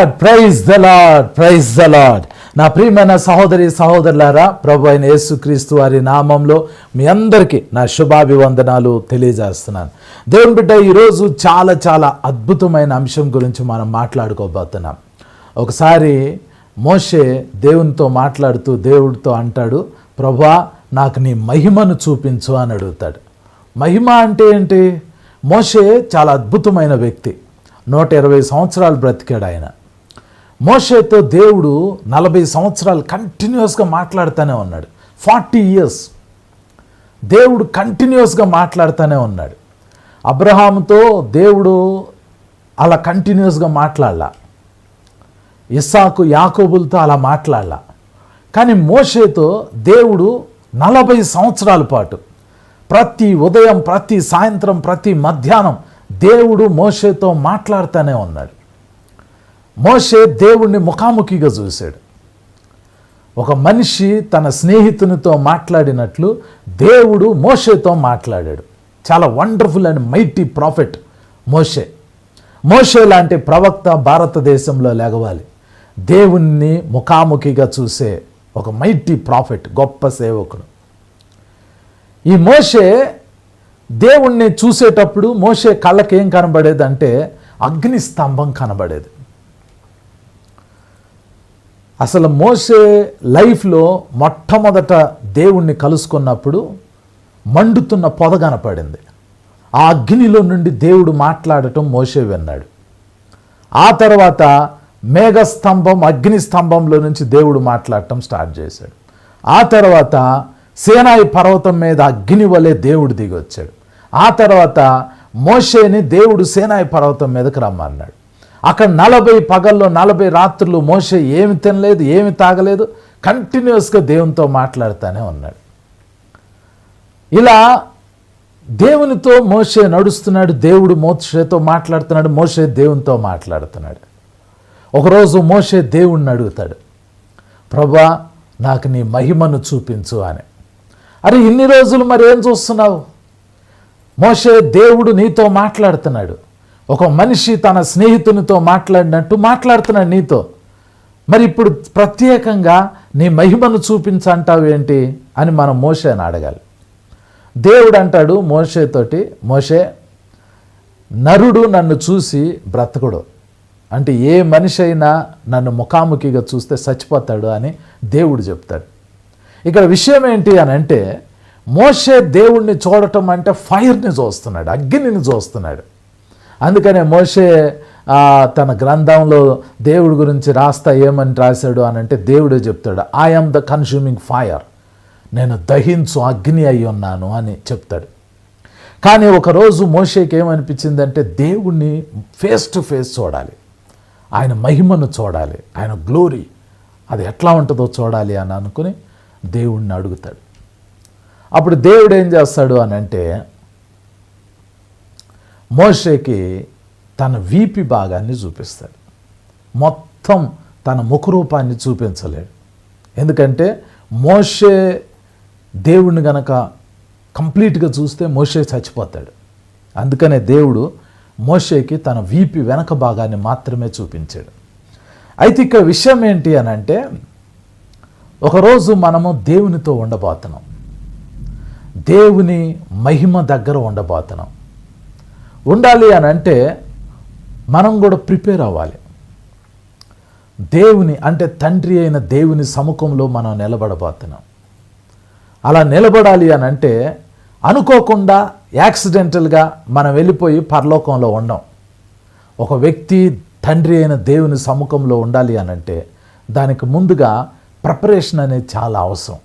Lord praise the Lord praise the Lord నా ప్రియమైన సహోదరి సహోదరులారా ప్రభు అయిన యేసుక్రీస్తు వారి నామంలో మీ అందరికీ నా శుభాభివందనాలు తెలియజేస్తున్నాను. దేవుని బిడ్డ ఈరోజు చాలా చాలా అద్భుతమైన అంశం గురించి మనం మాట్లాడుకోబోతున్నాం. ఒకసారి మోషే దేవునితో మాట్లాడుతూ దేవుడితో అంటాడు ప్రభా నాకు నీ మహిమను చూపించు అని అడుగుతాడు. మహిమ అంటే ఏంటి? మోషే చాలా అద్భుతమైన వ్యక్తి. నూట ఇరవై సంవత్సరాలు బ్రతికాడు ఆయన. మోషేతో దేవుడు నలభై సంవత్సరాలు కంటిన్యూస్గా మాట్లాడుతూనే ఉన్నాడు. Forty years. దేవుడు కంటిన్యూస్గా మాట్లాడుతూనే ఉన్నాడు. అబ్రహాముతో దేవుడు అలా కంటిన్యూస్గా మాట్లాడలా. ఇస్సాకు యాకోబులతో అలా మాట్లాడలా. కానీ మోషేతో దేవుడు నలభై సంవత్సరాల పాటు ప్రతి ఉదయం ప్రతి సాయంత్రం ప్రతి మధ్యాహ్నం దేవుడు మోషేతో మాట్లాడుతూనే ఉన్నాడు. మోషే దేవుణ్ణి ముఖాముఖిగా చూశాడు. ఒక మనిషి తన స్నేహితునితో మాట్లాడినట్లు దేవుడు మోషేతో మాట్లాడాడు. చాలా వండర్ఫుల్ అండ్ మైటీ ప్రాఫిట్ మోషే. మోషే లాంటి ప్రవక్త భారతదేశంలో లేగవాలి. దేవుణ్ణి ముఖాముఖిగా చూసే ఒక మైటీ ప్రాఫిట్ గొప్ప సేవకుడు. ఈ మోషే దేవుణ్ణి చూసేటప్పుడు మోషే కళ్ళకేం కనబడేది అంటే అగ్ని స్తంభం కనబడేది. అసలు మోసే లైఫ్లో మొట్టమొదట దేవుణ్ణి కలుసుకున్నప్పుడు మండుతున్న పొద కనపడింది. ఆ అగ్నిలో నుండి దేవుడు మాట్లాడటం మోసే విన్నాడు. ఆ తర్వాత మేఘస్తంభం అగ్ని స్తంభంలో నుంచి దేవుడు మాట్లాడటం స్టార్ట్ చేశాడు. ఆ తర్వాత సేనాయి పర్వతం మీద అగ్ని వలె దేవుడు దిగి వచ్చాడు ఆ తర్వాత మోషేని దేవుడు సేనాయి పర్వతం మీదకి రమ్మన్నాడు. అక్కడ నలభై పగల్లో నలభై రాత్రులు మోషే ఏమి తినలేదు ఏమి తాగలేదు కంటిన్యూస్గా దేవునితో మాట్లాడుతూనే ఉన్నాడు. ఇలా దేవునితో మోసే నడుస్తున్నాడు దేవుడు మోషేతో మాట్లాడుతున్నాడు మోసే దేవునితో మాట్లాడుతున్నాడు. ఒకరోజు మోసే దేవుణ్ణి అడుగుతాడు ప్రభా నాకు నీ మహిమను చూపించు అని. అరే ఇన్ని రోజులు మరి ఏం చూస్తున్నావు? మోసే దేవుడు నీతో మాట్లాడుతున్నాడు. ఒక మనిషి తన స్నేహితునితో మాట్లాడినట్టు మాట్లాడుతున్నాడు నీతో. మరి ఇప్పుడు ప్రత్యేకంగా నీ మహిమను చూపించంటావు ఏంటి అని మనం మోషేని అడగాలి. దేవుడు అంటాడు మోషేతోటి మోషే నరుడు నన్ను చూసి బ్రతకడు. అంటే ఏ మనిషి అయినా నన్ను ముఖాముఖిగా చూస్తే చచ్చిపోతాడు అని దేవుడు చెప్తాడు. ఇక్కడ విషయం ఏంటి అని అంటే మోషే దేవుణ్ణి చూడటం అంటే ఫైర్ని చూస్తున్నాడు అగ్నిని చూస్తున్నాడు. అందుకనే మోషే తన గ్రంథంలో దేవుడి గురించి రాస్తా ఏమని రాశాడు అని అంటే దేవుడే చెప్తాడు I am the consuming fire నేను దహించు అగ్ని అయి ఉన్నాను అని చెప్తాడు. కానీ ఒకరోజు మోషేకి ఏమనిపించిందంటే దేవుణ్ణి ఫేస్ టు ఫేస్ చూడాలి ఆయన మహిమను చూడాలి ఆయన గ్లోరీ అది ఎట్లా ఉంటుందో చూడాలి అని అనుకుని దేవుణ్ణి అడుగుతాడు. అప్పుడు దేవుడు ఏం చేస్తాడు అని అంటే మోషేకి తన వీపి భాగాన్ని చూపిస్తాడు. మొత్తం తన ముఖరూపాన్ని చూపించలేడు. ఎందుకంటే మోషే దేవుణ్ణి గనక కంప్లీట్గా చూస్తే మోషే చచ్చిపోతాడు. అందుకనే దేవుడు మోషేకి తన వీపి వెనక భాగాన్ని మాత్రమే చూపించాడు. అయితే ఇక్కడ విషయం ఏంటి అని అంటే ఒకరోజు మనము దేవునితో ఉండబోతున్నాం. దేవుని మహిమ దగ్గర ఉండబోతున్నాం. ఉండాలి అని అంటే మనం కూడా ప్రిపేర్ అవ్వాలి. దేవుని అంటే తండ్రి అయిన దేవుని సముఖంలో మనం నిలబడబోతున్నాం. అలా నిలబడాలి అని అంటే అనుకోకుండా యాక్సిడెంటల్గా మనం వెళ్ళిపోయి పరలోకంలో ఉండం. ఒక వ్యక్తి తండ్రి అయిన దేవుని సముఖంలో ఉండాలి అని అంటే దానికి ముందుగా ప్రిపరేషన్ అనేది చాలా అవసరం.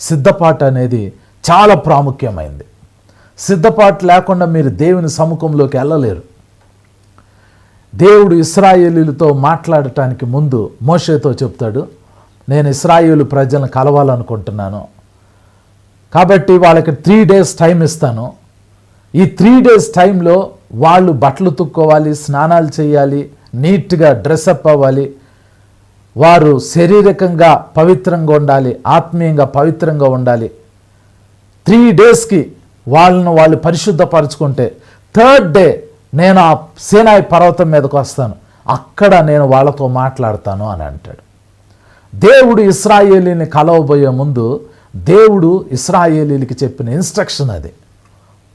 సిద్ధపాటు అనేది చాలా ప్రాముఖ్యమైంది. సిద్ధపాటు లేకుండా మీరు దేవుని సముఖంలోకి వెళ్ళలేరు. దేవుడు ఇస్రాయేలీలతో మాట్లాడటానికి ముందు మోషేతో చెప్తాడు నేను ఇస్రాయేలు ప్రజలను కలవాలనుకుంటున్నాను. కాబట్టి వాళ్ళకి త్రీ డేస్ టైం ఇస్తాను. ఈ త్రీ డేస్ టైంలో వాళ్ళు బట్టలు తుక్కోవాలి స్నానాలు చేయాలి నీట్గా డ్రెస్అప్ అవ్వాలి. వారు శారీరకంగా పవిత్రంగా ఉండాలి ఆత్మీయంగా పవిత్రంగా ఉండాలి. త్రీ డేస్కి వాళ్ళను వాళ్ళు పరిశుద్ధపరచుకుంటే థర్డ్ డే నేను ఆ సేనాయి పర్వతం మీదకి వస్తాను. అక్కడ నేను వాళ్ళతో మాట్లాడతాను అని అంటాడు. దేవుడు ఇస్రాయేలీని కలవబోయే ముందు దేవుడు ఇస్రాయేలీలకి చెప్పిన ఇన్స్ట్రక్షన్ అది.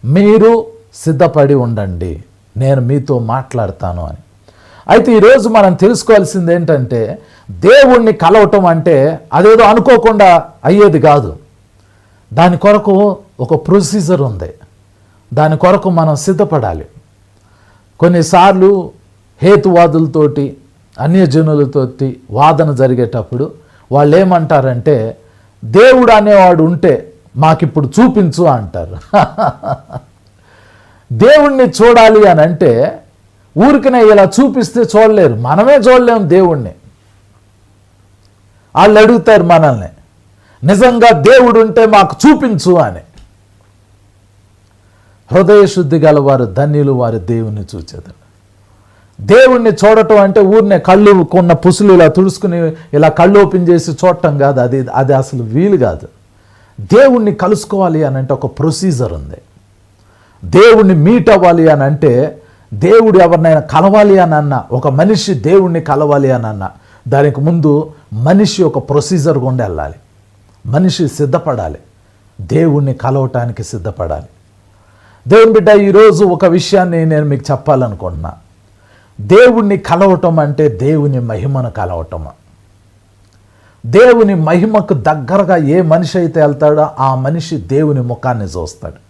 మీరు సిద్ధపడి ఉండండి నేను మీతో మాట్లాడతాను అని. అయితే ఈరోజు మనం తెలుసుకోవాల్సింది ఏంటంటే దేవుణ్ణి కలవటం అంటే అదేదో అనుకోకుండా అయ్యేది కాదు. దాని కొరకు ఒక ప్రొసీజర్ ఉంది. దాని కొరకు మనం సిద్ధపడాలి. కొన్నిసార్లు హేతువాదులతోటి అన్యజనులతోటి వాదన జరిగేటప్పుడు వాళ్ళు ఏమంటారంటే దేవుడు అనేవాడు ఉంటే మాకిప్పుడు చూపించు అంటారు. దేవుణ్ణి చూడాలి అని అంటే ఊరికనే ఇలా చూపిస్తే చూడలేరు. మనమే చూడలేము దేవుణ్ణి. వాళ్ళు అడుగుతారు మనల్ని. నిజంగా దేవుడు ఉంటే మాకు చూపించు అని. హృదయ శుద్ధి గల వారు ధన్యులు వారి దేవుణ్ణి చూచేదారు దేవుణ్ణి చూడటం అంటే ఊరినే కళ్ళు కొన్న పుసులు ఇలా తుడుచుకుని ఇలా కళ్ళు ఓపెన్ చేసి చూడటం కాదు అది అది అసలు వీలు కాదు. దేవుణ్ణి కలుసుకోవాలి అని అంటే ఒక ప్రొసీజర్ ఉంది. దేవుణ్ణి మీట్ అవ్వాలి అని అంటే దేవుడు ఎవరినైనా కలవాలి అని అన్న ఒక మనిషి దేవుణ్ణి కలవాలి అని అన్న దానికి ముందు మనిషి ఒక ప్రొసీజర్ గుండా వెళ్ళాలి. మనిషి సిద్ధపడాలి. దేవుణ్ణి కలవటానికి సిద్ధపడాలి. దేవుని బిడ్డ ఈరోజు ఒక విషయాన్ని నేను మీకు చెప్పాలనుకుంటున్నా. దేవుణ్ణి కలవటం అంటే దేవుని మహిమను కలవటం దేవుని మహిమకు దగ్గరగా ఏ మనిషి అయితే వెళ్తాడో ఆ మనిషి దేవుని ముఖాన్ని చూస్తాడు.